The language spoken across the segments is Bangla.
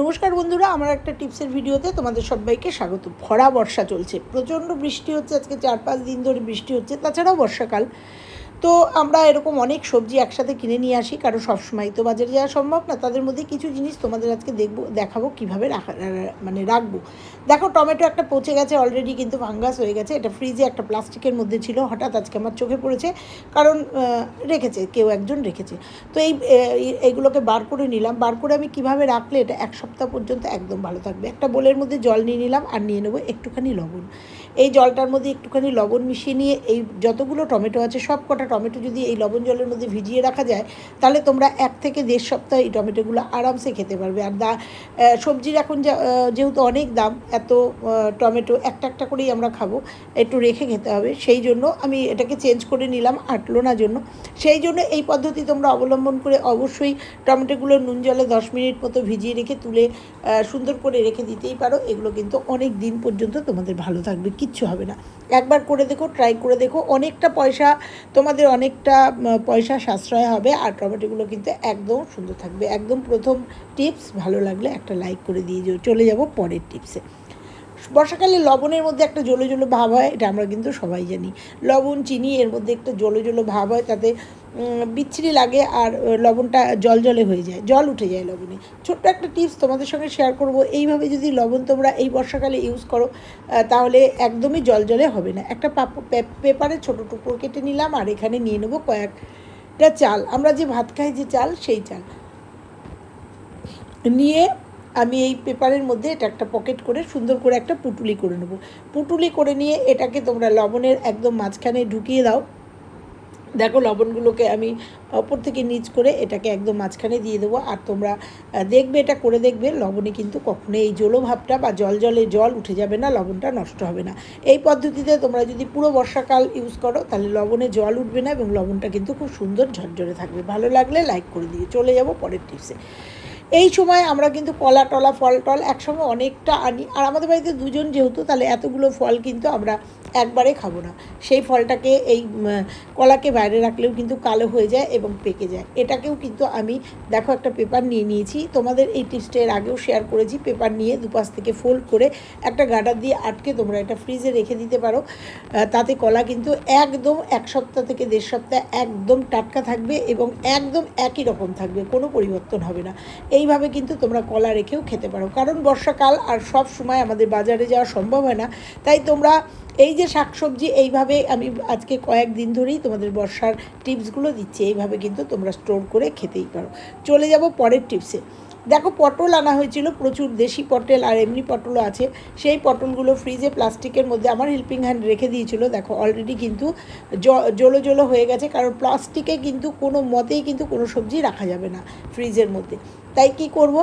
নমস্কার বন্ধুরা, আমার একটা টিপসের ভিডিওতে তোমাদের সবাইকে স্বাগত। ভরা বর্ষা চলছে। প্রচণ্ড বৃষ্টি হচ্ছে, আজকে চার পাঁচ দিন ধরে বৃষ্টি হচ্ছে, তাছাড়াও বর্ষাকাল। তো আমরা এরকম অনেক সবজি একসাথে কিনে নিয়ে আসি, কারণ সবসময় তো বাজারে যাওয়া সম্ভব না। তাদের মধ্যে কিছু জিনিস তোমাদের আজকে দেখব, দেখাবো কীভাবে রাখা মানে রাখব। দেখো, টমেটো একটা পচে গেছে অলরেডি কিন্তু ভাঙ্গাস হয়ে গেছে। এটা ফ্রিজে একটা প্লাস্টিকের মধ্যে ছিল, হঠাৎ আজকে আমার চোখে পড়েছে। কারণ রেখেছে, কেউ একজন রেখেছে। তো এই- এইগুলোকে বার করে নিলাম। বার করে আমি কীভাবে রাখলে এটা এক সপ্তাহ পর্যন্ত একদম ভালো থাকবে? একটা বোলের মধ্যে জল নিয়ে নিলাম আর নিয়ে নেব একটুখানি লবণ। এই জলটার মধ্যে একটুখানি লবণ মিশিয়ে নিয়ে এই যতগুলো টমেটো আছে, সব কটা টমেটো যদি এই লবণ জলের মধ্যে ভিজিয়ে রাখা যায়, তাহলে তোমরা এক থেকে দেড় সপ্তাহ এই টমেটোগুলো আরামসে খেতে পারবে। আর দা সবজির এখন যেহেতু অনেক দাম, এত টমেটো একটা একটা করেই আমরা খাব, একটু রেখে খেতে হবে। সেই জন্য আমি এটাকে চেঞ্জ করে নিলাম আটলো না জন্য। সেই জন্য এই পদ্ধতি তোমরা অবলম্বন করে অবশ্যই টমেটোগুলো নুন জলে দশ মিনিট মতো ভিজিয়ে রেখে তুলে সুন্দর করে রেখে দিতেই পারো। এগুলো কিন্তু অনেক দিন পর্যন্ত তোমাদের ভালো থাকবে। কিচ্ছু হবে না। একবার করে দেখো ট্রাই করে দেখো। অনেকটা পয়সা, তোমাদের অনেকটা পয়সা সাশ্রয় হবে আর টমেটোগুলো কিন্তু একদম সুন্দর থাকবে। একদম প্রথম টিপস ভালো লাগলে একটা লাইক করে দিয়ে চলে যাব পরের টিপসে বর্ষাকালে লবণের মধ্যে একটা জলো জলো ভাব হয়, এটা আমরা কিন্তু সবাই জানি। লবণ, চিনি, এর মধ্যে একটা জলো জলো ভাব হয়, তাতে বিচ্ছিরি লাগে আর লবণটা জল জলে হয়ে যায়, জল উঠে যায় লবণে। ছোট্ট একটা টিপস তোমাদের সঙ্গে শেয়ার করব, এইভাবে যদি লবণ তোমরা এই বর্ষাকালে ইউজ করো তাহলে একদমই জল জলে হবে না। একটা পেপারে ছোটো টুকরো কেটে নিলাম আর এখানে নিয়ে নেব কয়েকটা চাল। আমরা যে ভাত খাই যে চাল, সেই চাল। নিয়ে আমি এই পেপারের মধ্যে এটা একটা পকেট করে সুন্দর করে একটা পুটুলি করে নেব। পুটুলি করে নিয়ে এটাকে তোমরা লবণের একদম মাঝখানে ঢুকিয়ে দাও। দেখো লবণগুলোকে আমি ওপর থেকে নিচ করে এটাকে একদম মাঝখানে দিয়ে দেবো। আর তোমরা দেখবে এটা করে দেখবে, লবণে কিন্তু কখনো এই জলো ভাবটা বা জল জলে জল উঠে যাবে না, লবণটা নষ্ট হবে না। এই পদ্ধতিতে তোমরা যদি পুরো বর্ষাকাল ইউজ করো, তাহলে লবণে জল উঠবে না এবং লবণটা কিন্তু খুব সুন্দর ঝরঝরে থাকবে। ভালো লাগলে লাইক করে দিয়ে চলে যাব পরের টিপসে এই সময় আমরা কিন্তু কলা, টলা, ফল, টল একসঙ্গে অনেকটা আনি। আর আমাদের বাড়িতে দুজন যেহেতু, তাহলে এতগুলো ফল কিন্তু আমরা একবারে খাব না। সেই ফলটাকে এই কলাকে বাইরে রাখলেও কিন্তু কালো হয়ে যায় এবং পেকে যায়। এটাকেও কিন্তু আমি, দেখো একটা পেপার নিয়ে নিয়েছি। তোমাদের এই টিপসটা এর আগেও শেয়ার করেছি। পেপার নিয়ে দুপাশ থেকে ফোল্ড করে একটা গার্ডার দিয়ে আটকে তোমরা এটা ফ্রিজে রেখে দিতে পারো। তাতে কলা কিন্তু একদম এক সপ্তাহ থেকে দেড় সপ্তাহ একদম টাটকা থাকবে এবং একদম একই রকম থাকবে, কোনো পরিবর্তন হবে না। এইভাবে কিন্তু তোমরা কলা রেখেও খেতে পারো। কারণ বর্ষাকাল আর সব সময় আমাদের বাজারে যাওয়া সম্ভব হয় না। তাই তোমরা এই যে শাকসবজি এইভাবে আমি আজকে কয়েকদিন ধরেই তোমাদের বর্ষার টিপসগুলো দিচ্ছি। এইভাবে কিন্তু তোমরা স্টোর করে খেতেই পারো। চলে যাব পরের টিপসে। দেখো পটল আনা হয়েছিল প্রচুর, দেশি পটল আর এমনি পটলও আছে। সেই পটলগুলো ফ্রিজে প্লাস্টিকের মধ্যে আমার হেল্পিং হ্যান্ড রেখে দিয়েছিল। দেখো অলরেডি কিন্তু জলো জলো হয়ে গেছে, কারণ প্লাস্টিকে কিন্তু কোনো মতেই কিন্তু কোনো সবজি রাখা যাবে না ফ্রিজের মধ্যে। তাই কি করব?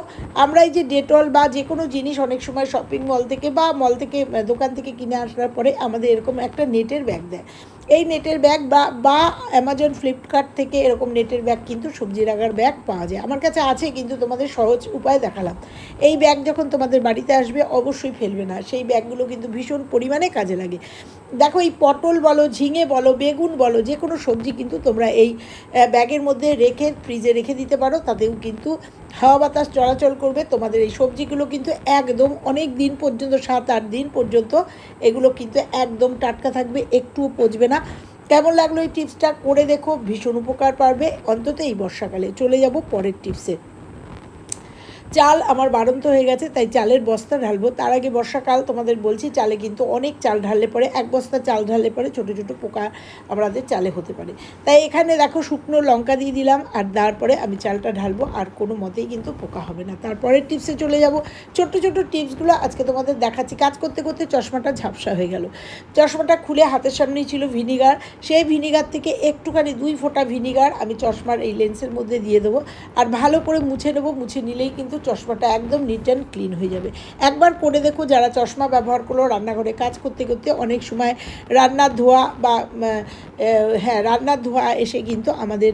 আমরা এই যে ডেটল বা যে কোনো জিনিস অনেক সময় শপিং মল থেকে বা মল থেকে, দোকান থেকে কিনে আসার পরে আমাদের এরকম একটা নেটের ব্যাগ দেয়। এই নেটের ব্যাগ বা বা অ্যামাজন ফ্লিপকার্ট থেকে এরকম নেটের ব্যাগ কিন্তু সবজি রাখার ব্যাগ পাওয়া যায়। আমার কাছে আছে কিন্তু তোমাদের সহজ উপায় দেখালাম। এই ব্যাগ যখন তোমাদের বাড়িতে আসবে অবশ্যই ফেলবে না। সেই ব্যাগগুলো কিন্তু ভীষণ পরিমাণে কাজে লাগে। দেখো, এই পটল বলো, ঝিঙে বলো, বেগুন বলো, যে কোনো সবজি কিন্তু তোমরা এই ব্যাগের মধ্যে রেখে ফ্রিজে রেখে দিতে পারো। তাতেও কিন্তু হাওয়া বাতাস চলাচল করবে। তোমাদের এই সবজিগুলো কিন্তু একদম অনেক দিন পর্যন্ত, সাত আট দিন পর্যন্ত এগুলো কিন্তু একদম টাটকা থাকবে, একটুও পচবে না। কেমন লাগল এই টিপসটা করে দেখো, ভীষণ উপকার পারবে। অন্তত এই বর্ষাকালে চলে যাব পরের টিপসে চাল আমার বাড়ন্ত হয়ে গেছে, তাই চালের বস্তা ঢালবো। তার আগে বর্ষাকাল তোমাদের বলছি, চালে কিন্তু অনেক চাল ঢাললে পরে, এক বস্তা চাল ঢাললে পরে ছোটো ছোটো পোকা আমাদের চালে হতে পারে। তাই এখানে দেখো শুকনো লঙ্কা দিয়ে দিলাম, আর তারপরে আমি চালটা ঢালবো, আর কোনো মতেই কিন্তু পোকা হবে না। তারপরের টিপসে চলে যাব। ছোট্ট ছোট্ট টিপসগুলো আজকে তোমাদের দেখাচ্ছি। কাজ করতে করতে চশমাটা ঝাপসা হয়ে গেল। চশমাটা খুলে হাতের সামনেই ছিল ভিনিগার। সেই ভিনিগার থেকে একটুখানি, দুই ফোঁটা ভিনিগার আমি চশমার এই লেন্সের মধ্যে দিয়ে দেবো। আর ভালো করে মুছে নেব, মুছে নিলেই কিন্তু চশমাটা একদম নিট অ্যান্ড ক্লিন হয়ে যাবে। একবার করে দেখো যারা চশমা ব্যবহার করল রান্নাঘরে, কাজ করতে করতে অনেক সময় রান্নার ধোয়া বা হ্যাঁ রান্নার ধোয়া এসে কিন্তু আমাদের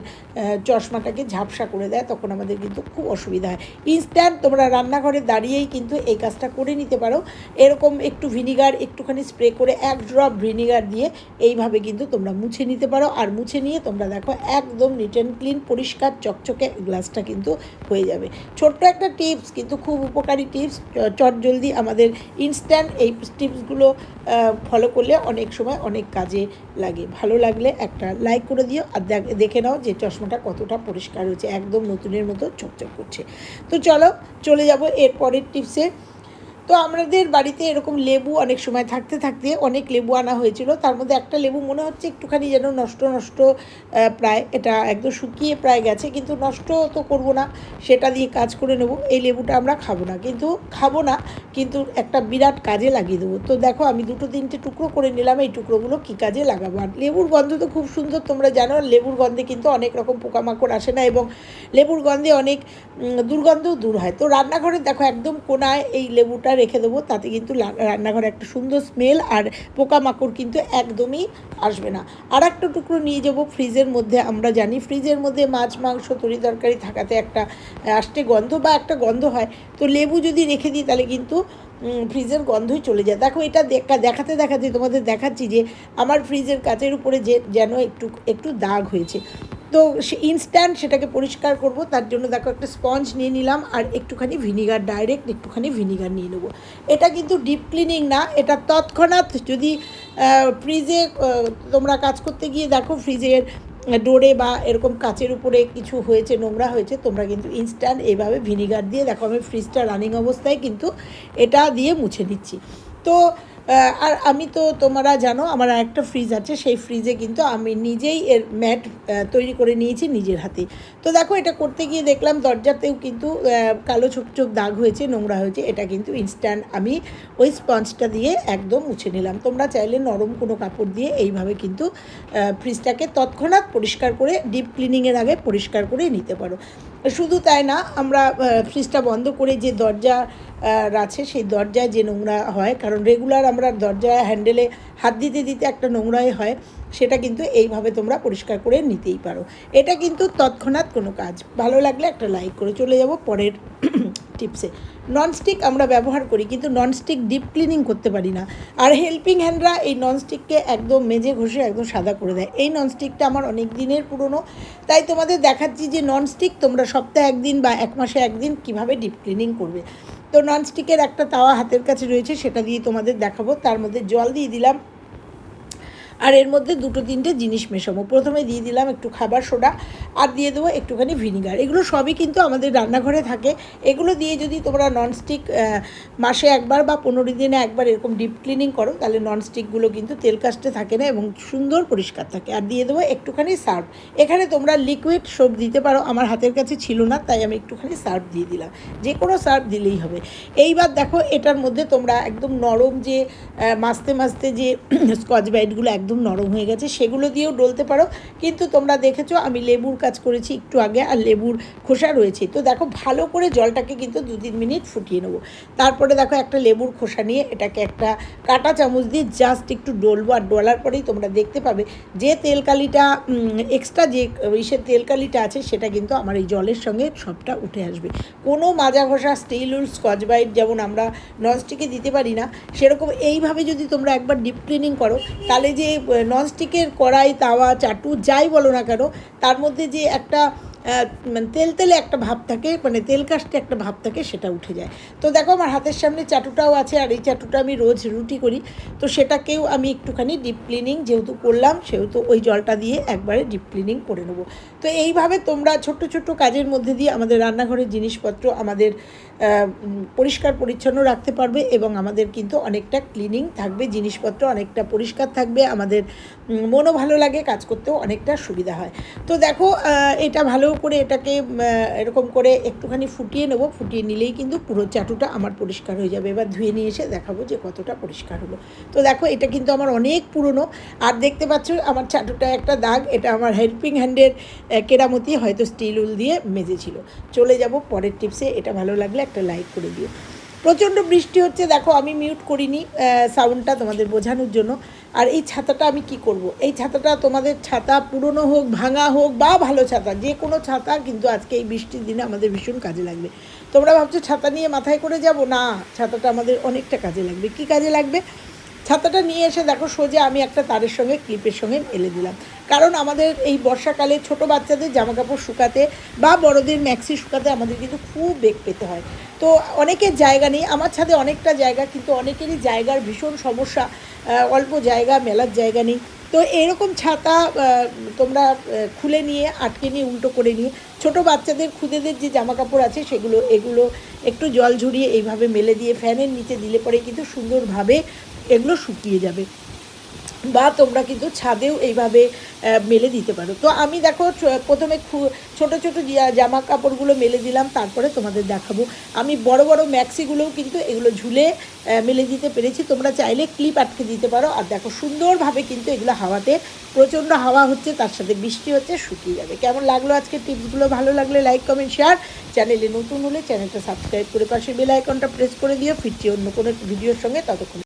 চশমাটাকে ঝাপসা করে দেয়, তখন আমাদের কিন্তু খুব অসুবিধা হয়। ইনস্ট্যান্ট তোমরা রান্নাঘরে দাঁড়িয়েই কিন্তু এই কাজটা করে নিতে পারো। এরকম একটু ভিনিগার, একটুখানি স্প্রে করে এক ড্রপ ভিনিগার দিয়ে এইভাবে কিন্তু তোমরা মুছে নিতে পারো। আর মুছে নিয়ে তোমরা দেখো একদম নিট অ্যান্ড ক্লিন পরিষ্কার, চকচকে গ্লাসটা কিন্তু হয়ে যাবে। ছোট্ট একটা টিপস কিন্তু খুব উপকারী টিপস চট জলদি আমাদের ইনস্ট্যান্ট এই টিপসগুলো ফলো করলে অনেক সময় অনেক কাজে লাগে। ভালো লাগলে একটা লাইক করে দিও আর দেখ- নাও যে চশমাটা কতটা পরিষ্কার হচ্ছে একদম নতুনের মতো চকচক করছে। তো চলো, চলে যাব এর পরের টিপসে তো আমাদের বাড়িতে এরকম লেবু অনেক সময় থাকতে থাকতে অনেক লেবু আনা হয়েছিল। তার মধ্যে একটা লেবু মনে হচ্ছে একটুখানি যেন নষ্ট নষ্ট প্রায় এটা একদম শুকিয়ে প্রায় গেছে, কিন্তু নষ্ট তো করব না, সেটা দিয়ে কাজ করে নেব, এই লেবুটা আমরা খাব না। কিন্তু খাব না, কিন্তু একটা বিরাট কাজে লাগিয়ে দেবো। তো দেখো, আমি দুটো তিনটে টুকরো করে নিলাম, এই টুকরোগুলো কী কাজে লাগাবো? আর লেবুর গন্ধ তো খুব সুন্দর, তোমরা জানো লেবুর গন্ধে কিন্তু অনেক রকম পোকামাকড় আসে না, এবং লেবুর গন্ধে অনেক দুর্গন্ধও দূর হয়। তো রান্নাঘরে দেখো, একদম কোনায় এই লেবুটা রেখে দেবো, তাতে কিন্তু রান্নাঘরে একটা সুন্দর স্মেল আর পোকামাকড় কিন্তু একদমই আসবে না। আর একটা টুকরো নিয়ে যাব ফ্রিজের মধ্যে, আমরা জানি ফ্রিজের মধ্যে মাছ, মাংস, তরি তরকারি থাকাতে একটা আসতে গন্ধ বা একটা গন্ধ হয়। তো লেবু যদি রেখে দিই, তাহলে কিন্তু ফ্রিজের গন্ধই চলে যায়। দেখো এটা দেখা, দেখাতে দেখাতে তোমাদের দেখাচ্ছি যে, আমার ফ্রিজের কাচের উপরে যে, যেন একটু একটু দাগ হয়েছে। তো সে ইনস্ট্যান্ট সেটাকে পরিষ্কার করব, তার জন্য দেখো একটা স্পঞ্জ নিয়ে নিলাম আর একটুখানি ভিনিগার ডাইরেক্ট একটুখানি ভিনিগার নিয়ে নেব। এটা কিন্তু ডিপ ক্লিনিং না, এটা তৎক্ষণাৎ যদি ফ্রিজে তোমরা কাজ করতে গিয়ে দেখো ফ্রিজের ডোরে বা এরকম কাচের উপরে কিছু হয়েছে, নোংরা হয়েছে, তোমরা কিন্তু ইনস্ট্যান্ট এইভাবে ভিনিগার দিয়ে, দেখো আমি ফ্রিজটা রানিং অবস্থায় কিন্তু এটা দিয়ে মুছে দিচ্ছি তো আর আমি তো তোমরা জানো, আমার একটা ফ্রিজ আছে, সেই ফ্রিজে কিন্তু আমি নিজেই এর ম্যাট তৈরি করে নিয়েছি নিজের হাতে। তো দেখো, এটা করতে গিয়ে দেখলাম দরজাতেও কিন্তু কালো ছোপ ছোপ দাগ হয়েছে, নোংরা হয়েছে, এটা কিন্তু ইনস্ট্যান্ট আমি ওই স্পঞ্জটা দিয়ে একদম মুছে নিলাম। তোমরা চাইলে নরম কোনো কাপড় দিয়ে এইভাবে কিন্তু ফ্রিজটাকে তৎক্ষণাৎ পরিষ্কার করে ডিপ ক্লিনিংয়ের আগে পরিষ্কার করে নিতে পারো। শুধু তাই না, আমরা ফ্রিজটা বন্ধ করে যে দরজা আছে, সেই দরজায় যে নোংরা হয়, কারণ রেগুলার আমরা দরজায় হ্যান্ডেলে হাত দিতে দিতে একটা নোংরাই হয়, সেটা কিন্তু এইভাবে তোমরা পরিষ্কার করে নিতেই পারো। এটা কিন্তু তৎক্ষণাৎ কোনো কাজ। ভালো লাগলে একটা লাইক করে চলে যাব। পরের টিপসে। ননস্টিক আমরা ব্যবহার করি, কিন্তু ননস্টিক ডিপ ক্লিনিং করতে পারি না। আর হেল্পিং হ্যান্ডরা এই ননস্টিককে একদম মেজে ঘষে একদম সাদা করে দেয়। এই ননস্টিকটা আমার অনেক দিনের পুরনো। তাই তোমাদের দেখাচ্ছি যে ননস্টিক তোমরা সপ্তাহে একদিন বা এক মাসে একদিন কীভাবে ডিপ ক্লিনিং করবে। তো ননস্টিকের একটা তাওয়া হাতের কাছে রয়েছে, সেটা দিয়ে তোমাদের দেখাবো। তার মধ্যে জল দিয়ে দিলাম। আর এর মধ্যে দুটো তিনটে জিনিস মেশাবো। প্রথমে দিয়ে দিলাম একটু খাবার সোডা, আর দিয়ে দেবো একটুখানি ভিনিগার। এগুলো সবই কিন্তু আমাদের রান্নাঘরে থাকে। এগুলো দিয়ে যদি তোমরা ননস্টিক মাসে একবার বা পনেরো দিনে একবার এরকম ডিপ ক্লিনিং করো, তাহলে ননস্টিকগুলো কিন্তু তেল কাস্টে থাকে না এবং সুন্দর পরিষ্কার থাকে। আর দিয়ে দেবো একটুখানি সার্ফ। এখানে তোমরা লিকুইড সোপ দিতে পারো, আমার হাতের কাছে ছিল না, তাই আমি একটুখানি সার্ফ দিয়ে দিলাম। যে কোনো সার্ফ দিলেই হবে। এইবার দেখো, এটার মধ্যে তোমরা একদম নরম যে মাঝতে মাঝতে যে স্কচ ব্রাইটগুলো একদম নরম হয়ে গেছে। সেগুলো দিয়েও ডলতে পারো। কিন্তু তোমরা দেখেছ, আমি লেবুর কাজ করেছি একটু আগে আর লেবুর খোসা রয়েছে। তো দেখো, ভালো করে জলটাকে কিন্তু দু তিন মিনিট ফুটিয়ে নেব। তারপরে দেখো, একটা লেবুর খোসা নিয়ে এটাকে একটা কাঁটা চামচ দিয়ে জাস্ট একটু ডলবো। আর ডলার পরেই তোমরা দেখতে পাবে যে তেলকালিটা এক্সট্রা যে ইসের তেলকালিটা আছে, সেটা কিন্তু আমার এই জলের সঙ্গে সবটা উঠে আসবে। কোনো মাজা ঘষা স্টিল উল স্কচ বাইট যেমন আমরা ননস্টিকে দিতে পারি না, সেরকম এইভাবে যদি তোমরা একবার ডিপ ক্লিনিং করো, তাহলে যে ননস্টিকের কড়াই তাওয়া চাটু যাই বলো না কেন তার মধ্যে যে একটা মানে তেল তেলে একটা ভাব থাকে মানে তেল কাস্টে একটা ভাব থাকে, সেটা উঠে যায়। তো দেখো, আমার হাতের সামনে চাটুটাও আছে, আর এই চাটুটা আমি রোজ রুটি করি। তো সেটাকেও আমি একটুখানি ডিপ ক্লিনিং যেহেতু করলাম, সেহেতু ওই জলটা দিয়ে একবারে ডিপ ক্লিনিং করে নেব। তো এইভাবে তোমরা ছোট্ট ছোট্ট কাজের মধ্যে দিয়ে আমাদের রান্নাঘরের জিনিসপত্র আমাদের পরিষ্কার পরিচ্ছন্ন রাখতে পারবে এবং আমাদের কিন্তু অনেকটা ক্লিনিং থাকবে, জিনিসপত্র অনেকটা পরিষ্কার থাকবে, আমাদের মনও ভালো লাগে, কাজ করতেও অনেকটা সুবিধা হয়। তো দেখো এটা ভালো করে এটাকে এরকম করে একটুখানি ফুটিয়ে নেব। ফুটিয়ে নিলেই কিন্তু পুরো চাটুটা আমার পরিষ্কার হয়ে যাবে। এবার ধুয়ে নিয়ে এসে দেখাবো যে কতটা পরিষ্কার হলো। তো দেখো, এটা কিন্তু আমার অনেক পুরনো। আর দেখতে পাচ্ছ, আমার চাটুটা একটা দাগ। এটা আমার হেল্পিং হ্যান্ডের কেরামতি হয়তো স্টিল উল দিয়ে মেজেছিল। চলে যাব পরের টিপসে এটা ভালো লাগলে একটা লাইক করে দিও। প্রচণ্ড বৃষ্টি হচ্ছে, দেখো আমি মিউট করিনি সাউন্ডটা তোমাদের বোঝানোর জন্য। আর এই ছাতাটা আমি কি করব। এই ছাতাটা তোমাদের ছাতা পুরনো হোক, ভাঙা হোক, বা ভালো ছাতা, যে কোনো ছাতা কিন্তু আজকে এই বৃষ্টির দিনে আমাদের ভীষণ কাজে লাগবে। তোমরা ভাবছ ছাতা নিয়ে মাথায় করে যাব? না, ছাতাটা আমাদের অনেকটা কাজে লাগবে। কি কাজে লাগবে? ছাতাটা নিয়ে এসে দেখো সোজা আমি একটা তারের সঙ্গে ক্লিপের সঙ্গে মেলে দিলাম। কারণ আমাদের এই বর্ষাকালে ছোট বাচ্চাদের জামা কাপড় শুকাতে বা বড়দের ম্যাক্সি শুকাতে আমাদের কিন্তু খুব বেগ পেতে হয়। তো অনেকের জায়গা নেই, আমার ছাদে অনেকটা জায়গা কিন্তু অনেকেরই জায়গার ভীষণ সমস্যা অল্প জায়গা, মেলার জায়গা নেই। তো এরকম ছাতা তোমরা খুলে নিয়ে, আটকে নিয়ে, উল্টো করে নিয়ে, ছোট বাচ্চাদের, খুদেদের যে জামা কাপড় আছে সেগুলো, এগুলো একটু জল ঝরিয়ে এইভাবে মেলে দিয়ে ফ্যানের নিচে দিলে পরে কিন্তু সুন্দরভাবে এগুলো শুকিয়ে যাবে। বা তোমরা কিন্তু ছাদেও এইভাবে মেলে দিতে পারো। তো আমি দেখো প্রথমে ছোট ছোট জামা কাপড়গুলো মেলে দিলাম, তারপরে তোমাদের দেখাবো। আমি বড় বড় ম্যাক্সিগুলোও কিন্তু এগুলো ঝুলে মেলে দিতে পেরেছি। তোমরা চাইলে ক্লিপ আটকে দিতে পারো। আর দেখো, সুন্দরভাবে কিন্তু এগুলো হাওয়াতে, প্রচণ্ড হাওয়া হচ্ছে, তার সাথে বৃষ্টি হচ্ছে, শুকিয়ে যাবে। কেমন লাগল আজকে টিপসগুলো? ভালো লাগলে লাইক, কমেন্ট, শেয়ার। চ্যানেলে নতুন হলে চ্যানেলটা সাবস্ক্রাইব করে পাশে বেল আইকনটা প্রেস করে দিও। ফিরছি অন্য কোনো ভিডিওর সঙ্গে, ততক্ষণ